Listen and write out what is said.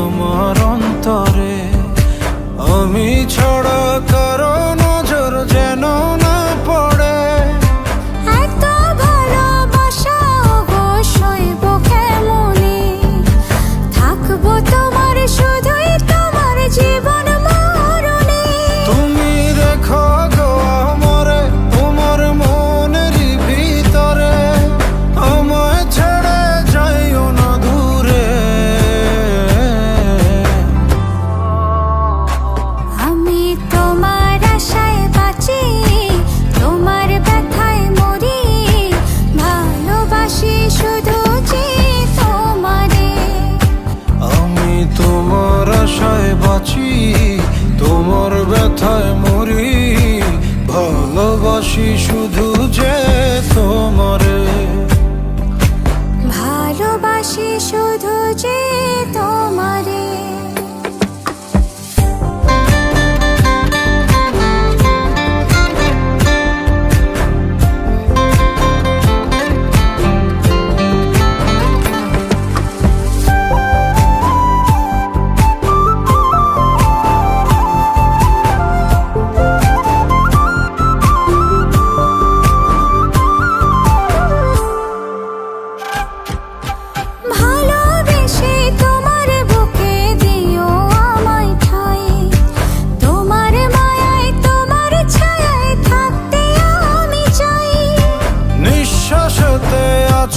আমার অন্তরে আমি ছাড়া কারও ভালোবাসি